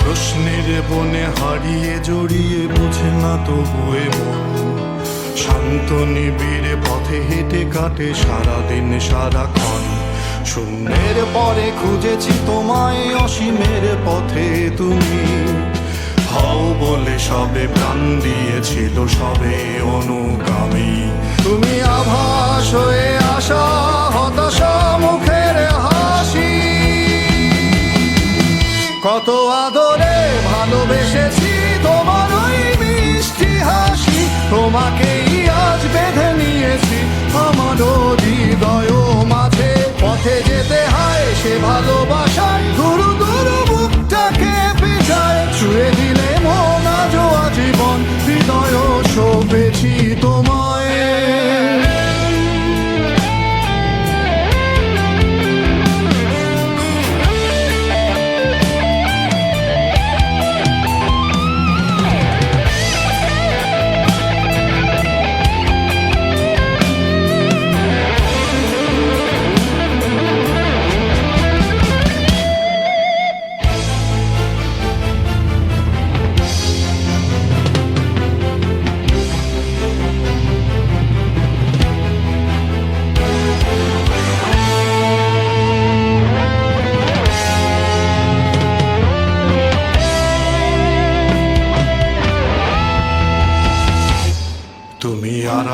প্রশ্নের বনে হারিয়ে জড়িয়ে বোঝে না তবুয়ে মন শান্ত নিবিড়ে পথে হেঁটে কাটে সারাদিন সারাক্ষণ। শূন্যের পরে খুঁজেছি তোমায় অসীমের পথে তুমি। হও বলে সবে প্রাণ দিয়েছিল সবে অনুগামী। তুমি আভাস হয়ে আসা, হতাশা মুখের হাসি। কত আদরে ভালোবেসেছি তোমার ওই মিষ্টি হাসি। তোমাকেই বেঁধে নিয়েছি আমার হৃদয় মাঝে। পথে যেতে হয় সে ভালোবাসায়। গুরু গুরু বুকটাকে পিছায় ছুঁয়ে দিলে মন আজও আজীবন হৃদয় শোভেছি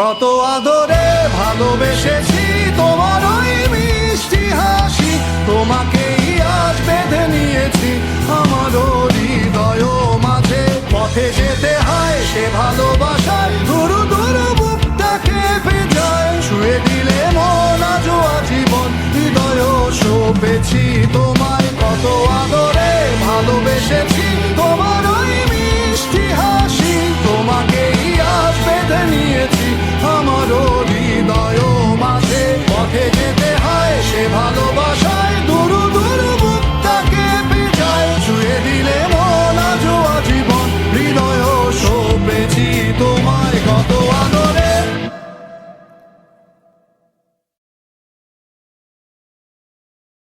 কত আদরে ভালোবেসেছি তোমার ওই মিষ্টি হাসি। তোমাকেই আজ বেঁধে নিয়েছি আমার হৃদয় মাঝে। পথে যেতে হয় সে ভালোবাসায় ধরু ধরু বুকটাকে বেজায় শুয়ে দিলে মন আজও আজীব